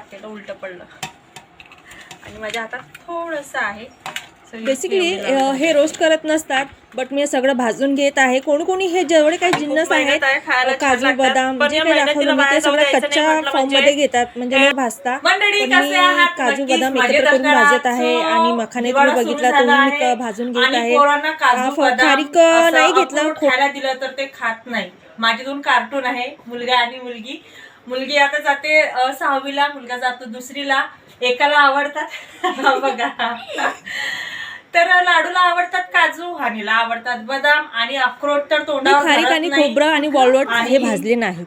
आत्याला उलट पडलं. आणि माझ्या हातात थोडंसं आहे. बेसिकली हे रोस्ट करत नसतात बट मी सगळं भाजून घेत आहे. कोणी कोणी हे जेवढे काही जिन्नस आहेत काजू. बदाम जे काही दाखवलं मी ते सगळं कच्च्या फॉर्म म्हणजे- मध्ये घेतात म्हणजे न भाजता. काजू बदाम एकत्र करून भाजत आहे. आणि मखाने तुम्ही बघितला तुम्ही मी. क- भाजून घेत आहे. खारीक असं नाही घेतलं खायला दिलं तर ते खात नाही. माझे दोन कार्टून आहे मुलगा आणि मुलगी. मुलगी आता जाते सहावीला मुलगा जातो दुसरीला. एकाला आवडतात. बघा. तर लाडूला आवडतात काजू हानीला आवडतात बदाम आणि अक्रोड तर तोंडावर खारीक आणि. खोबरं आणि वॉलवट हे भाजले नाही.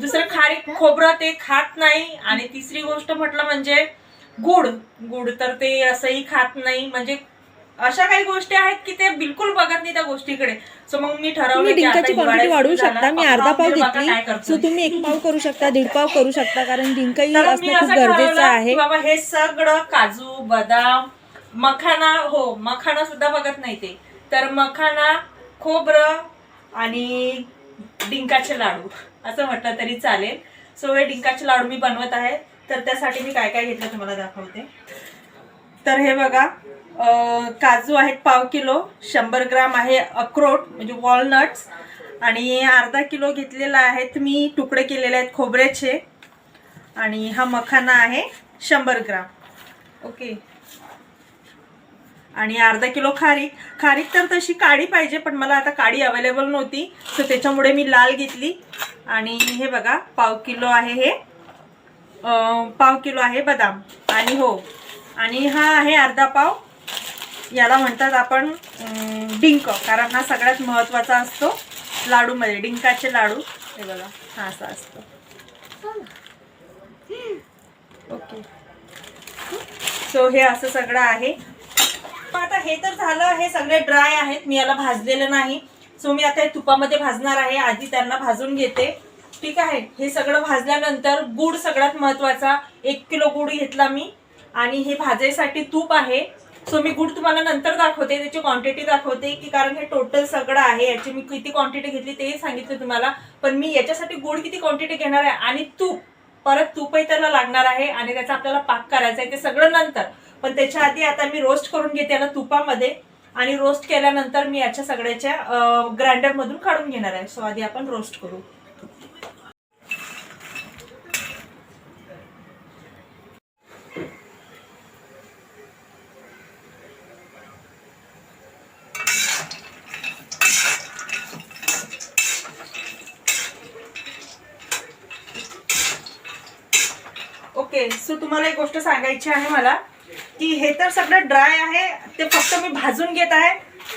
दुसरं खारीक खोबरं ते खात नाही. आणि तिसरी गोष्ट म्हटलं म्हणजे गुड. गुड तर ते असंही खात नाही. म्हणजे अशा काही गोष्टी आहेत की ते बिलकुल बघत नाही त्या गोष्टीकडे. सो मग मी ठरवलं डिंकाची क्वांटिटी वाढवू शकता. मी अर्धा पाव घेतली. सो तुम्ही एक पाव करू शकता दीड पाव करू शकता कारण मी असणं खूप गरजेचं आहे. बाबा हे सगळं काजू बदाम मखाना हो मखाना सुद्धा बघत नाही ते. तर मखाना खोबरं आणि डिंकाचे लाडू. असं म्हटलं तरी चालेल. सो हे डिंकाचे लाडू मी बनवत आहे. तर त्यासाठी मी काय काय घेतलं तुम्हाला दाखवते. तर हे बघा. काजू आहेत पाव किलो शंभर ग्राम आहे अक्रोड म्हणजे वॉलनट्स आणि अर्धा किलो घेतलेला आहेत मी तुकडे केलेले आहेत खोबऱ्याचे. आणि हा मखाना आहे शंभर ग्राम. ओके. आणि अर्धा किलो खारीक खारीक तर तशी काळी पाहिजे पण मला आता काळी अवेलेबल नव्हती सो त्याच्यामुळे मी लाल घेतली. आणि हे बघा पाव किलो आहे हे. पाव किलो आहे बदाम. आणि हो. आणि हा आहे अर्धा पाव. याला म्हणतात आपण डिंक कारण हा सगळ्यात महत्त्वाचा असतो लाडूमध्ये डिंकाचे लाडू. हे बघा हा असा असतो. ओके. सो हे असं सगळं आहे. आता हे तर झालं हे सगळे ड्राय आहेत मी याला भाजलेलं नाही. सो मी आता हे तुपामध्ये भाजणार आहे आधी त्यांना भाजून घेते. ठीक आहे? हे सगळं भाजल्यानंतर गुड सगळ्यात महत्त्वाचा एक किलो गुड घेतला मी. आणि हे भाजायसाठी तूप आहे. सो मी गुड तुम्हाला नंतर दाखवते त्याची क्वांटिटी दाखवते की कारण हे टोटल सगळं आहे याची मी किती क्वांटिटी घेतली तेही सांगितलं तुम्हाला. पण मी याच्यासाठी गुड किती क्वांटिटी घेणार आहे आणि तूप परत तूपही त्याला लागणार आहे आणि त्याचा आपल्याला पाक करायचा आहे ते सगळं नंतर. पण त्याच्या आधी आता मी रोस्ट करून घेते याला तुपामध्ये आणि रोस्ट केल्यानंतर मी याच्या सगळ्याच्या ग्राइंडर मधून काढून घेणार आहे. सो आधी आपण रोस्ट करू ओके सो तुम्हाला एक गोष्ट सांगायची आहे मला की हे तर सगळं ड्राय आहे ते फक्त मी भाजून घेत आहे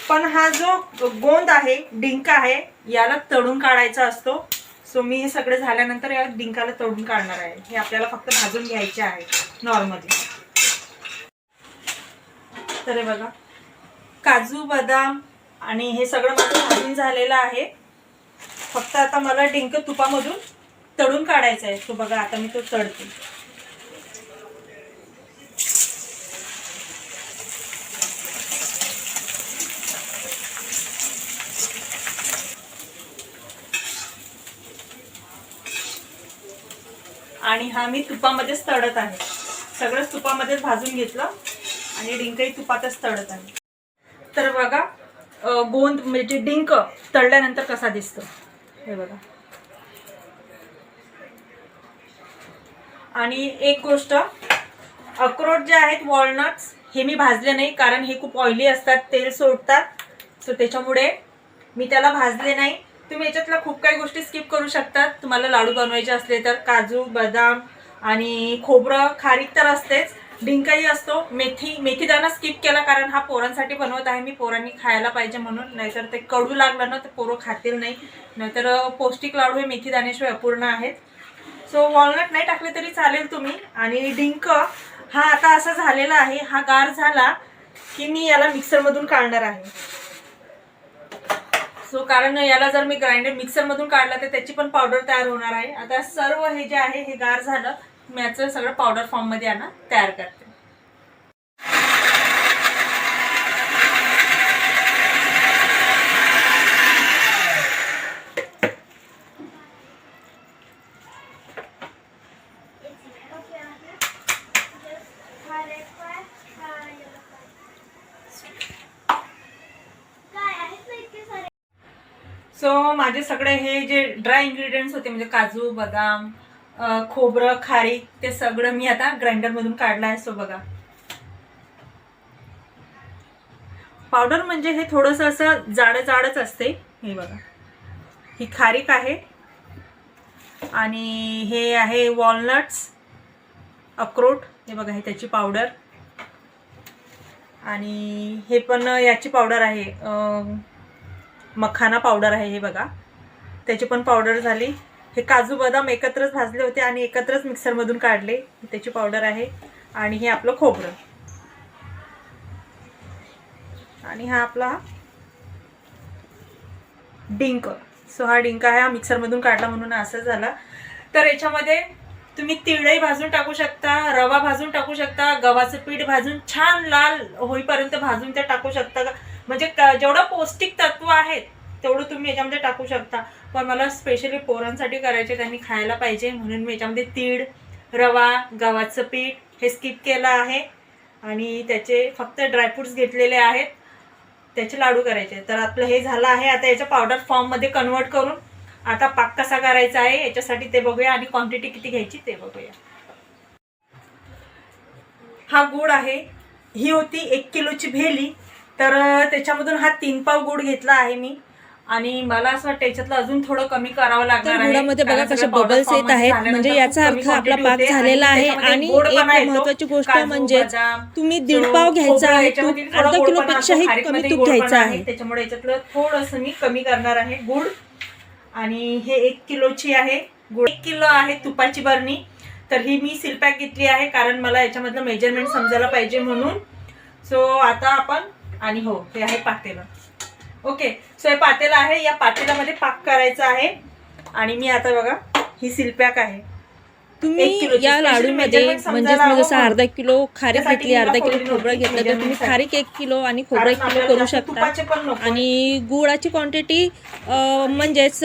पण हा जो गोंद आहे डिंक आहे याला तळून काढायचा असतो. सो मी हे सगळं झाल्यानंतर या डिंकाला तळून काढणार आहे. हे आपल्याला फक्त भाजून घ्यायचे आहे नॉर्मली तर बघा काजू बदाम आणि हे सगळं माझं भाजून झालेलं आहे. फक्त आता मला डिंक तुपामधून तळून काढायचा आहे. तो बघा आता मी तो तळते. आणि हा मी तुपामध्येच तळत आहे. सगळंच तुपामध्येच भाजून घेतलं आणि डिंकही तुपातच तळत आहे. तर बघा गोंद म्हणजे डिंक तळल्यानंतर कसा दिसतो. हे बघा. आणि एक गोष्ट अक्रोड जे आहेत वॉलनट्स हे मी भाजले नाही कारण हे खूप ऑइली असतात तेल सोडतात. सो त्याच्यामुळे मी त्याला भाजले नाही. तुम्ही याच्यातल्या खूप काही गोष्टी स्किप करू शकतात. तुम्हाला लाडू बनवायचे असले तर काजू बदाम आणि खोबरं खारीक तर असतेच. डिंकाही असतो. मेथी मेथीदाना स्किप केला कारण हा पोरांसाठी बनवत आहे. मी पोरांनी खायला पाहिजे म्हणून. नाहीतर ते कडू लागलं ना तर पोरं खातील नाही. नाहीतर पौष्टिक लाडू हे मेथीदाण्याशिवाय अपूर्ण आहेत. सो वॉलनट नाही टाकले तरी चालेल तुम्ही. आणि डिंक हा आता असा झालेला आहे. हा गार झाला की मी याला मिक्सरमधून काढणार आहे. सो कारण याला जर मी ग्राइंडर मिक्सरमधून काढला तर त्याची पण पावडर तयार होणार आहे. आता सर्व हे जे आहे हे गार झालं. मी याचं सगळं पावडर फॉर्ममध्ये आणा तयार करते. सो माझे सगळे हे जे ड्राय इन्ग्रेडियंट्स होते म्हणजे काजू बदाम खोबरं खारीक ते सगळं मी आता ग्राइंडरमधून काढलं आहे सो बघा. पावडर म्हणजे हे थोडंसं असं जाडं जाडच असते. हे बघा. ही खारीक आहे. आणि हे आहे वॉलनट्स अक्रोट. हे बघा हे त्याची पावडर आणि हे पण याची पावडर आहे मखाना पावडर आहे हे बघा. त्याची पण पावडर झाली. हे काजू बदाम एकत्रच भाजले होते आणि एकत्रच मिक्सरमधून काढले. त्याची पावडर आहे. आणि हे आपलं खोबरं. आणि हा आपला डिंक. सो हा डिंक आहे हा मिक्सरमधून काढला म्हणून असं झाला. तर याच्यामध्ये तुम्ही तिळही भाजून टाकू शकता रवा भाजून टाकू शकता गव्हाचं पीठ भाजून छान लाल होईपर्यंत भाजून ते टाकू शकता म्हणजे जेवढं पौष्टिक तत्व आहेत तेवढं तुम्ही याच्यामध्ये टाकू शकता. पण मला स्पेशली पोरांसाठी करायचे त्यांनी खायला पाहिजे. म्हणून मी याच्यामध्ये तीळ रवा गव्हाचं पीठ हे स्किप केलं आहे. आणि त्याचे फक्त ड्रायफ्रुट्स घेतलेले आहेत. त्याचे लाडू करायचे. तर आपलं हे झालं आहे. आता याच्या पावडर फॉर्ममध्ये कन्वर्ट करून आता पाक कसा करायचा आहे याच्यासाठी ते बघूया. आणि क्वांटिटी किती घ्यायची ते बघूया. हा गुड आहे. ही होती एक किलोची भेली. तर त्याच्यामधून हा तीन पाव गुड घेतला आहे मी. आणि मला असं वाटतं याच्यातलं अजून थोडं कमी करावं लागणार आहे. गुडामध्ये बघा powder बबल्स येत आहेत. म्हणजे याचा अर्थ आपला पाक झालेला आहे आणि एक. महत्वाची गोष्ट म्हणजे तुम्ही दीड पाव घ्यायचा आहे अर्धा असतो, कमी तूप घ्यायचं आहे. त्याच्यामुळे याच्यातलं थोडंसं मी कमी करणार आहे. गुड. आणि हे एक किलोची आहे. गुड. एक किलो आहे तुपाची बरणी. तर ही मी सिलपॅक घेतली आहे कारण मला याच्यामधलं मेजरमेंट समजायला पाहिजे म्हणून. सो आता आपण आणि हो हे आहे पातेलं ओके सो हे पातेलं आहे या पातेल्यामध्ये पाक करायचा आहे आणि मी आता बघा ही सिलपॅक आहे तुम्ही या लाडूमध्ये measurement समजायला म्हणजेच मी हवं जसं. अर्धा किलो खारीक घेतली अर्धा किलो खोबरं घेतलं तर तुम्ही. खारीक एक किलो आणि खोबरं एक किलो करू शकता आणि गुळाची क्वांटिटी म्हणजेच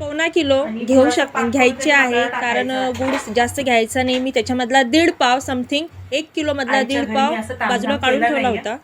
पावणा किलो घेऊ शक घ्यायची आहे कारण. गुळ जास्त घ्यायचा नाही मी त्याच्यामधला दीड पाव समथिंग एक किलो मधला आईच्या दीड पाव बाजूला काढून ठेवला. होता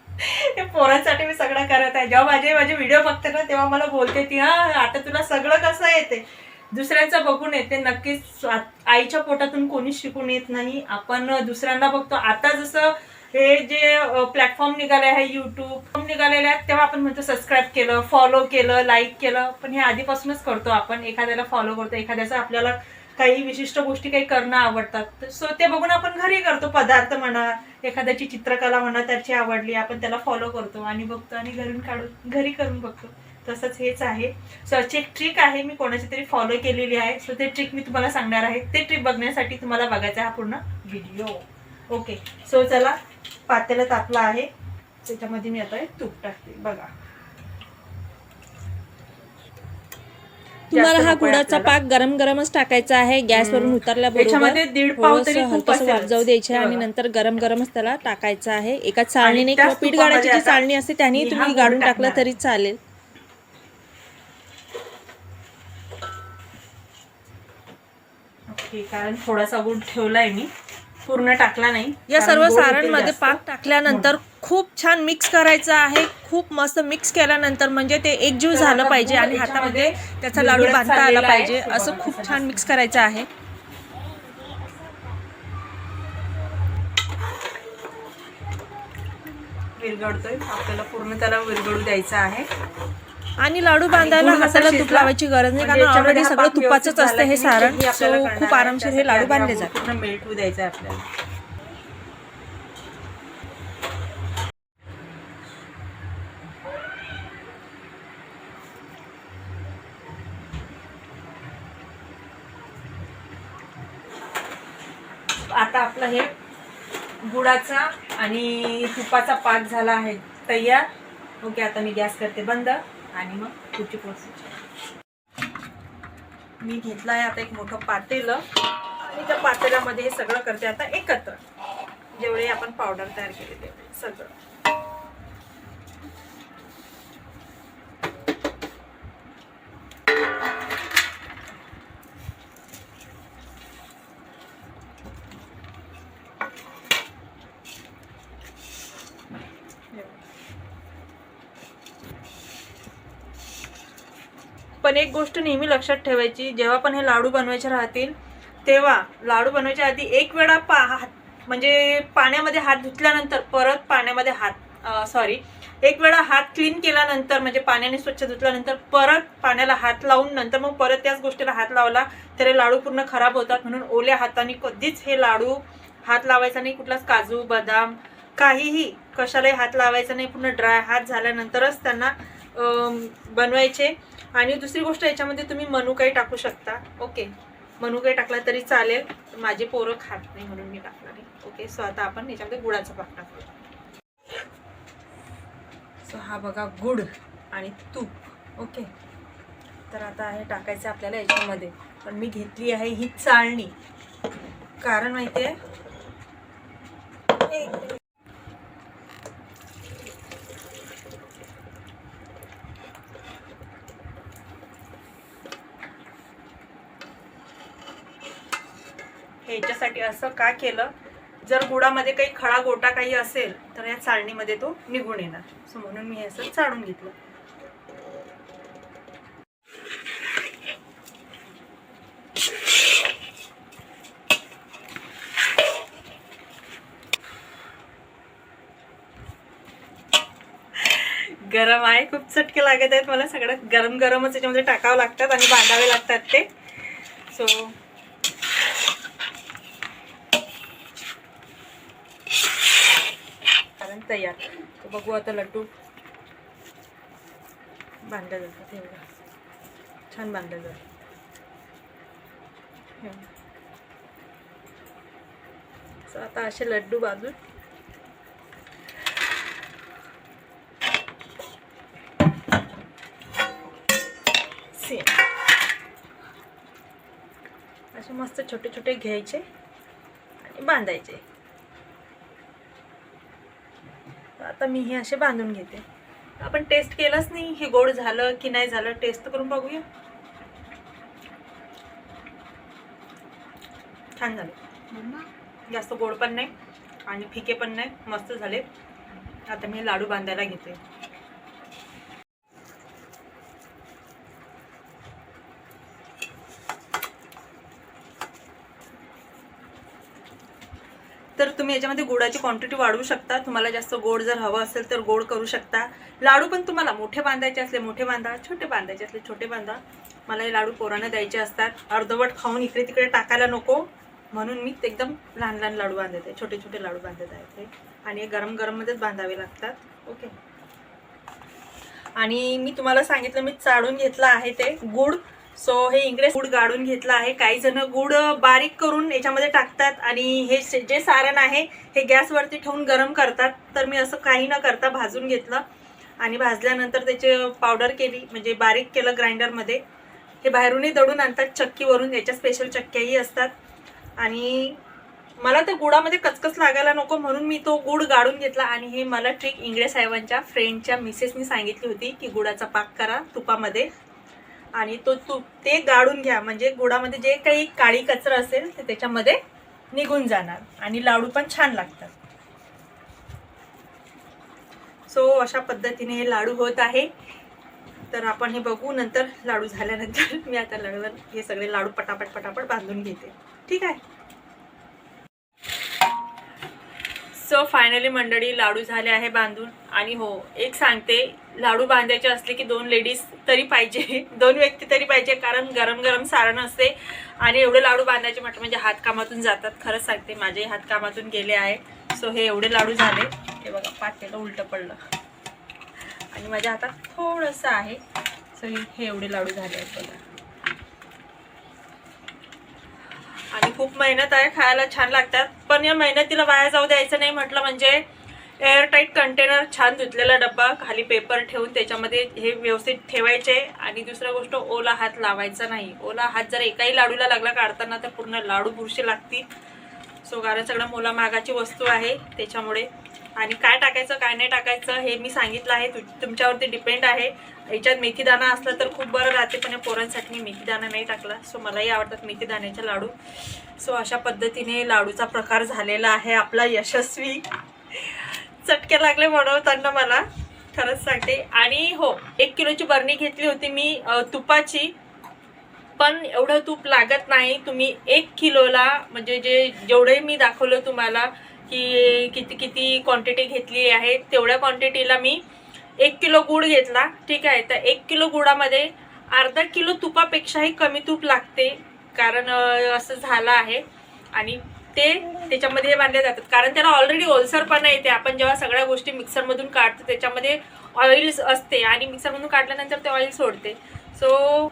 पोरांसाठी मी सगळं करत आहे. जेव्हा माझे माझे व्हिडिओ बघते ना तेव्हा मला बोलते ती हा आता तुला सगळं कसं येते? दुसऱ्यांचं बघून येते. नक्कीच आईच्या पोटातून कोणीच शिकून येत नाही. आपण दुसऱ्यांना बघतो. आता जसं हे जे प्लॅटफॉर्म निघाले आहे युट्यूब निघालेले आहेत तेव्हा आपण म्हणतो सबस्क्राईब केलं फॉलो केलं लाईक केलं. पण हे आधीपासूनच करतो आपण. एखाद्याला फॉलो करतो एखाद्याचं आपल्याला काही विशिष्ट गोष्टी काही करणं आवडतात. सो ते बघून आपण घरी करतो. पदार्थ म्हणा एखाद्याची चित्रकला म्हणा त्याची आवडली आपण त्याला फॉलो करतो आणि बघतो आणि घरून काढून घरी करून बघतो. तसंच हेच आहे. सो अशी एक ट्रिक आहे मी कोणाची तरी फॉलो केलेली आहे. सो ते ट्रिक मी तुम्हाला सांगणार आहे. ते ट्रिक बघण्यासाठी तुम्हाला बघायचा हा पूर्ण व्हिडिओ ओके सो चला पातेला तापला आहे. त्याच्यामध्ये मी आता हे तूप टाकते. बघा. तुम्हाला हा गुळाचा आपल्याला. पाक गरम गरमच टाकायचा आहे गॅसवरून उतरल्याबरोबर याच्यामध्ये दीड पाव थोडंसं. वाफ जाऊ द्यायचे हे आणि. नंतर गरम गरमच त्याला टाकायचं आहे एका चाळणीने किंवा पीठ गाळायची जी चाळणी असते त्याने हा तुम्ही गाळून टाकलं. तरी चालेल कारण थोडासा गुळ ठेवलाय मी पूर्ण टाकला नाही या सर्व गोड जास्त. पाक टाकल्यानंतर खूप छान मिक्स करायचं आहे खूप मस्त मिक्स केल्यानंतर म्हणजे ते एकजीव झालं पाहिजे आणि हातामध्ये त्याचा लाडू बांधता आला. पाहिजे असं खूप छान. मिक्स करायचं आहे आपल्याला पूर्ण त्याला विरघळू द्यायचा आहे आणि लाडू बांधायला हाताला तूप? लावायची गरज नाही म्हणजे कारण ऑलरेडी हा सगळं तुपाचंच असतं हे सारण खूप. आरामशीर हे लाडू बांधले जातात मेल्ट होऊ द्यायचं आपल्याला आपलं हे गुळाचा आणि तुपाचा पाक झाला आहे तयार. ओके आता मी गॅस करते बंद. आणि मग पुढची प्रोसेस मी घेतला आहे आता एक मोठं पातेलं. आणि त्या पातेल्यामध्ये हे सगळं करते आता एकत्र. जेवढे आपण पावडर तयार केले तेवढे सगळं. पण एक गोष्ट नेहमी लक्षात ठेवायची. जेव्हा पण हे लाडू बनवायचे राहतील तेव्हा लाडू बनवायच्या आधी एक वेळा पा हात म्हणजे पाण्यामध्ये हात धुतल्यानंतर परत पाण्यामध्ये हात सॉरी एक वेळा हात क्लीन केल्यानंतर म्हणजे पाण्याने स्वच्छ धुतल्यानंतर परत पाण्याला हात लावून नंतर मग परत त्याच गोष्टीला हात लावला तर हे लाडू पूर्ण खराब होतात. म्हणून ओल्या हाताने कधीच हे लाडू हात लावायचा नाही. कुठलाच काजू बदाम काहीही कशालाही हात लावायचा नाही. पूर्ण ड्राय हात झाल्यानंतरच त्यांना बनवायचे. आणि दुसरी गोष्ट याच्यामध्ये तुम्ही मनुकाही टाकू शकता. ओके. मनुकाई टाकला तरी चालेल. माझे पोरं खात नाही म्हणून मी टाकणार नाही ओके सो आता आपण याच्यामध्ये गुळाचा पाक टाकू सो हा बघा गुड आणि तूप. ओके. तर आता हे टाकायचं आपल्याला याच्यामध्ये. पण मी घेतली आहे ही चाळणी. कारण माहिती आहे ह्याच्यासाठी असं का केलं? जर गुडामध्ये काही खळा गोटा काही असेल तर या चाळणीमध्ये तो निघून येणार. सो म्हणून मी हे असं चाळून घेतलं. गरम आहे. खूप चटके लागत आहेत. मला सगळ्यात गरम गरमच याच्यामध्ये टाकावं लागतात आणि बांधावे लागतात ते. सो कारण तयार. तर बघू आता लड्डू. बांधला जातात एवढा. छान बांधला जातो. आता असे लड्डू बांधून. सेम. असे मस्त छोटे छोटे घ्यायचे आणि बांधायचे. आता मी हे असे बांधून घेते. आपण टेस्ट केलंच नाही हे गोड झालं की नाही झालं टेस्ट करून बघूया. छान झालं. जास्त गोड पण नाही आणि फिके पण नाही मस्त झाले. आता मी लाडू बांधायला घेते तर तुम्ही याच्यामध्ये गोडाची क्वांटिटी वाढवू शकता. तुम्हाला जास्त गोड जर हवं असेल तर गोड करू शकता. लाडू पण तुम्हाला मोठे बांधायचे असले मोठे बांधा छोटे बांधायचे असले छोटे बांधा. मला हे लाडू पोरांना द्यायचे असतात. अर्धवट खाऊन इकडे तिकडे टाकायला नको. म्हणून मी एकदम लहान लहान लाडू बांधत. आहे छोटे छोटे लाडू बांधत आहे ते. आणि हे गरम गरममध्येच बांधावे लागतात. ओके आणि मी तुम्हाला सांगितलं मी चाळून घेतलं आहे ते. गुड सो हे इंग्रेस गुड गाडून घेतलं आहे. काही जण गुड बारीक करून याच्यामध्ये टाकतात आणि हे जे सारण आहे हे गॅसवरती ठेवून गरम करतात. तर मी असं काही न करता भाजून घेतलं आणि भाजल्यानंतर त्याचे पावडर केली म्हणजे बारीक केलं ग्राइंडरमध्ये. हे बाहेरूनही दडून आणतात चक्कीवरून याच्या स्पेशल चक्क्याही असतात. आणि मला त्या गुडामध्ये कचकच लागायला नको म्हणून मी तो गुड गाडून घेतला आणि हे मला ट्रिक इंगळे साहेबांच्या फ्रेंडच्या मिसेसनी सांगितली होती की गुडाचा पाक करा तुपामध्ये. आणि तो तूप ते गाळून घ्या. म्हणजे गुडामध्ये जे काही काळी कचरा असेल ते त्याच्यामध्ये निघून जाणार. आणि लाडू पण छान लागतात. सो अशा पद्धतीने हे लाडू होत आहे. तर आपण हे बघू नंतर लाडू झाल्यानंतर. मी आता लाडूवर हे सगळे लाडू पटापट पटापट बांधून घेते. ठीक आहे? सो फायनली मंडळी लाडू झाले आहे बांधून. आणि हो एक सांगते लाडू बांधायचे असले की दोन लेडीज तरी पाहिजे. दोन व्यक्ती तरी पाहिजे कारण गरम गरम सारण असते आणि एवढे लाडू बांधायचे म्हटलं म्हणजे हातकामातून जातात. खरंच सांगते माझे हातकामातून गेले आहे. सो हे एवढे लाडू झाले. हे बघा पातेलं उलटं पडलं. आणि माझ्या हातात थोडंसं आहे. सो हे एवढे लाडू झाले आहेत बघा. आणि खूप मेहनत आहे खायला छान लागतात. पण या मेहनतीला वाया जाऊ द्यायचं नाही म्हटलं म्हणजे एअरटाईट कंटेनर छान धुतलेला डब्बा खाली पेपर ठेवून त्याच्यामध्ये हे व्यवस्थित ठेवायचे. आणि दुसरा गोष्ट ओला हात लावायचा नाही. ओला हात जर एकाही लाडूला लागला काढताना तर पूर्ण लाडू बुरशी लागतील. सो कारण सगळं मुला मागाची वस्तू आहे त्याच्यामुळे आणि काय टाकायचं काय नाही टाकायचं हे मी सांगितलं आहे. तु तुमच्यावरती डिपेंड आहे. याच्यात मेथीदाणा असला तर खूप बरं राहते पण या पोरांसाठी मी मेथीदाणा नाही टाकला. सो मलाही आवडतात मेथीदाण्याचे लाडू. सो अशा पद्धतीने लाडूचा प्रकार झालेला आहे आपला यशस्वी. चटके लागले बनवताना मला. खरंच सांगते. आणि हो एक किलोची बरणी घेतली होती मी तुपाची. पण एवढं तूप लागत नाही. तुम्ही एक किलोला म्हणजे जे जेवढे मी दाखवलं तुम्हाला की किती किती क्वांटिटी घेतली आहे तेवढ्या क्वांटिटीला मी एक किलो गुळ घेतला ठीक आहे? तर एक किलो गुळामध्ये अर्धा किलो तुपापेक्षाही कमी तूप लागते कारण असं झालं आहे. आणि ते त्याच्यामध्ये बांधले जातात. कारण त्याला ऑलरेडी ओलसरपणा येते आपण जेव्हा सगळ्या गोष्टी मिक्सरमधून काढतो त्याच्यामध्ये ऑइल्स असते आणि मिक्सरमधून काढल्यानंतर ते ऑइल सोडते. सो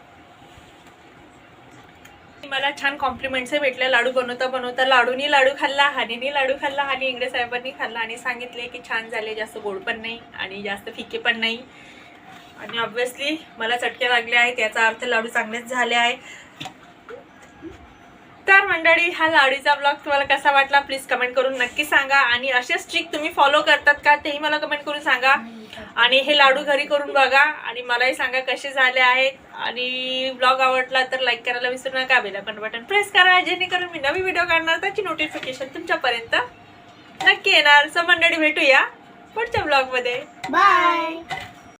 मला छान कॉम्प्लिमेंट्सही भेटले. लाडू बनवता बनवता लाडूनी लाडू खाल्ला हानीनी लाडू खाल्ला आणि इंगडे साहेबांनी खाल्ला आणि सांगितले की छान झाले जास्त गोड पण नाही आणि जास्त फिके पण नाही. आणि ऑब्व्हियसली मला चटके लागले आहेत याचा अर्थ लाडू चांगलेच झाले आहे तर मंडळी हा लाडूचा ब्लॉग तुम्हाला कसा वाटला प्लीज कमेंट करून नक्की सांगा. आणि असेच ट्रिक तुम्ही फॉलो करतात का तेही मला कमेंट करून सांगा. आणि हे लाडू घरी करून बघा. आणि मलाही सांगा कसे झाले आहेत. आणि ब्लॉग आवडला तर लाईक करायला विसरू नका बेल आयकॉन बटन प्रेस करा जेणेकरून मी नवी व्हिडिओ काढणार त्याची नोटिफिकेशन तुमच्यापर्यंत नक्की येणार. सो मंडळी भेटूया पुढच्या ब्लॉगमध्ये बाय